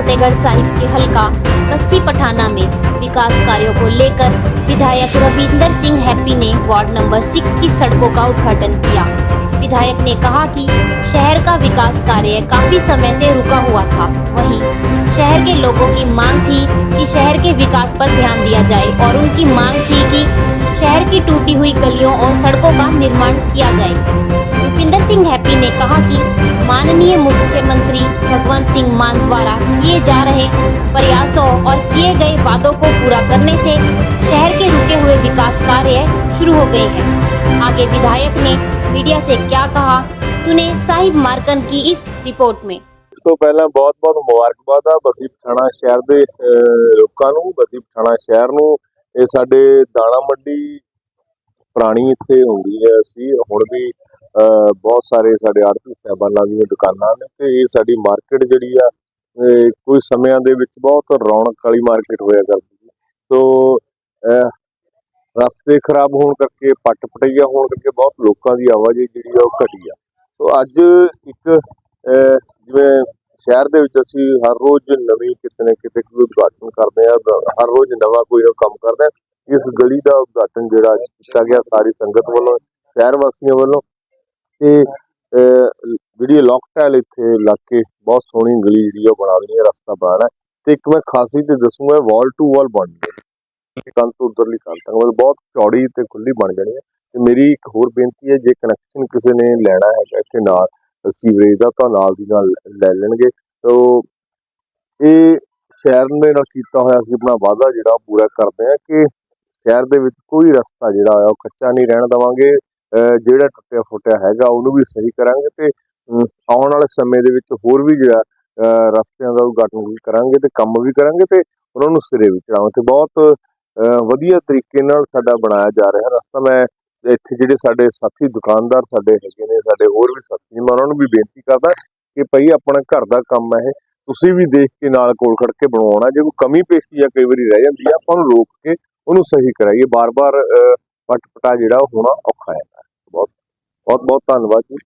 फतेहगढ़ साहिब के हलका बस्सी पठाना में विकास कार्यों को लेकर विधायक रविंदर सिंह हैप्पी ने वार्ड नंबर सिक्स की सड़कों का उद्घाटन किया। विधायक ने कहा कि शहर का विकास कार्य काफ़ी समय से रुका हुआ था। वहीं शहर के लोगों की मांग थी कि शहर के विकास पर ध्यान दिया जाए और उनकी मांग थी कि शहर की टूटी हुई गलियों और सड़कों का निर्माण किया जाए। भूपिंदर सिंह हैप्पी ने कहा कि माननीय मुख्यमंत्री भगवंत सिंह मान द्वारा किए जा रहे प्रयासों और किए गए वादों को पूरा करने से शहर के रुके हुए विकास कार्य शुरू हो गए हैं आगे विधायक ने मीडिया से क्या कहा सुने साहिब मार्कन की इस रिपोर्ट में ਇਸ ਤੋਂ ਪਹਿਲਾਂ ਬਹੁਤ-ਬਹੁਤ ਮੁਬਾਰਕਬਾਦ ਆ ਬੱਸੀ ਪਠਾਣਾ ਸ਼ਹਿਰ ਦੇ ਅਹ, ਲੋਕਾਂ ਨੂੰ ਬੱਸੀ ਪਠਾਣਾ ਸ਼ਹਿਰ ਨੂੰ ਇਹ ਸਾਡੇ ਦਾਣਾ ਮੰਡੀ ਪੁਰਾਣੀ ਇੱਥੇ ਹੁੰਦੀ ਹੈ ਸੀ ਹੁਣ ਵੀ ਅਹ, ਬਹੁਤ ਸਾਰੇ ਸਾਡੇ ਆੜਤੀ ਸਾਹਿਬਾਨਾਂ ਦੀਆਂ ਦੁਕਾਨਾਂ ਨੇ ਤੇ ਇਹ ਸਾਡੀ ਮਾਰਕੀਟ ਜਿਹੜੀ ਆ ਕੁਝ ਸਮਿਆਂ ਦੇ ਵਿੱਚ ਬਹੁਤ ਰੌਣਕ ਵਾਲੀ ਮਾਰਕੀਟ ਹੋਇਆ ਕਰਦੀ ਸੀ। ਸੋ ਰਸਤੇ ਖਰਾਬ ਹੋਣ ਕਰਕੇ ਪੱਟ ਪਟਈਆ ਹੋਣ ਕਰਕੇ ਬਹੁਤ ਲੋਕਾਂ ਦੀ ਆਵਾਜਾਈ ਜਿਹੜੀ ਆ ਉਹ ਘਟੀ ਆ। ਸੋ ਅੱਜ ਇੱਕ ਅਹ, ਜਿਵੇਂ ਸ਼ਹਿਰ ਦੇ ਵਿੱਚ ਅਸੀਂ ਹਰ ਰੋਜ਼ ਨਵੀਂ ਕਿਤੇ ਨਾ ਕਿਤੇ ਕੋਈ ਉਦਘਾਟਨ ਕਰਦੇ ਆ ਹਰ ਰੋਜ਼ ਨਵਾਂ ਕੋਈ ਨਾ ਕੰਮ ਕਰਦੇ ਆ। ਇਸ ਗਲੀ ਦਾ ਉਦਘਾਟਨ ਜਿਹੜਾ ਕੀਤਾ ਗਿਆ ਸਾਰੀ ਸੰਗਤ ਵੱਲੋਂ ਸ਼ਹਿਰ ਵਾਸੀਆਂ ਵੱਲੋਂ ਤੇ ਜਿਹੜੀ ਲੋਕਟੈਲ ਇੱਥੇ ਇਲਾਕੇ ਬਹੁਤ ਸੋਹਣੀ ਗਲੀ ਜਿਹੜੀ ਉਹ ਬਣਾ ਦੇਣੀ ਹੈ ਰਸਤਾ ਬਣਾਉਣਾ ਹੈ। ਤੇ ਇੱਕ ਮੈਂ ਖਾਸੀ ਤੇ ਦੱਸੂਗਾ ਵਾਲ ਟੂ ਵਾਲ ਬਣ ਗਈ ਕੰਨ ਤੋਂ ਉਧਰਲੀ ਕੰਨ ਤੱਕ, ਮਤਲਬ ਬਹੁਤ ਚੌੜੀ ਤੇ ਖੁੱਲੀ ਬਣ ਜਾਣੀ ਹੈ ਤੇ ਮੇਰੀ ਇੱਕ ਹੋਰ ਬੇਨਤੀ ਹੈ, ਜੇ ਕਨੈਕਸ਼ਨ ਕਿਸੇ ਨੇ ਲੈਣਾ ਹੈ ਇੱਥੇ ਨਾਲ ਸੀਵਰੇਜ ਦਾ ਤਾਂ ਨਾਲ ਦੀ ਨਾਲ ਲੈ ਲੈਣਗੇ। ਤੋ ਇਹ ਸ਼ਹਿਰ ਦੇ ਨਾਲ ਕੀਤਾ ਹੋਇਆ ਸੀ, ਆਪਣਾ ਵਾਅਦਾ ਜਿਹੜਾ ਉਹ ਪੂਰਾ ਕਰਦੇ ਆ ਕਿ ਸ਼ਹਿਰ ਦੇ ਵਿੱਚ ਕੋਈ ਰਸਤਾ ਜਿਹੜਾ ਆ, ਉਹ ਕੱਚਾ ਨਹੀਂ ਰਹਿਣ ਦੇਵਾਂਗੇ। ਜਿਹੜਾ ਟੁੱਟਿਆ ਫੁੱਟਿਆ ਹੈਗਾ ਉਹਨੂੰ ਵੀ ਸਹੀ ਕਰਾਂਗੇ ਤੇ ਆਉਣ ਵਾਲੇ ਸਮੇਂ ਦੇ ਵਿੱਚ ਹੋਰ ਵੀ ਜਿਹੜਾ ਅਹ, ਰਸਤਿਆਂ ਦਾ ਉਦਘਾਟਨ ਵੀ ਕਰਾਂਗੇ ਤੇ ਕੰਮ ਵੀ ਕਰਾਂਗੇ ਤੇ ਉਹਨਾਂ ਨੂੰ ਸਿਰੇ ਵੀ ਚੜਾਵਾਂਗੇ ਤੇ ਬਹੁਤ ਅਹ, ਵਧੀਆ ਤਰੀਕੇ ਨਾਲ ਸਾਡਾ ਬਣਾਇਆ ਜਾ ਰਿਹਾ ਰਸਤਾ। ਮੈਂ ਇੱਥੇ ਜਿਹੜੇ ਸਾਡੇ ਸਾਥੀ ਦੁਕਾਨਦਾਰ ਸਾਡੇ ਹੈਗੇ ਨੇ ਸਾਡੇ ਹੋਰ ਵੀ ਸਾਥੀ ਨੇ ਮੈਂ ਉਹਨਾਂ ਨੂੰ ਵੀ ਬੇਨਤੀ ਕਰਦਾ ਕਿ ਭਈ ਆਪਣਾ ਘਰ ਦਾ ਕੰਮ ਹੈ ਤੁਸੀਂ ਵੀ ਦੇਖ ਕੇ ਨਾਲ ਕੋਲ ਖੜ ਕੇ ਬਣਵਾਉਣਾ। ਜੇ ਕੋਈ ਕਮੀ ਪੇਸ਼ੀ ਆ ਕਈ ਵਾਰੀ ਰਹਿ ਜਾਂਦੀ ਆ ਆਪਾਂ ਨੂੰ ਰੋਕ ਕੇ ਉਹਨੂੰ ਸਹੀ ਕਰਾਈਏ। ਬਾਰ-ਬਾਰ ਪਟ ਪਟਾ ਜਿਹੜਾ ਉਹ ਹੋਣਾ ਔਖਾ ਹੈ। ਬਹੁਤ ਬਹੁਤ ਧੰਨਵਾਦ ਜੀ।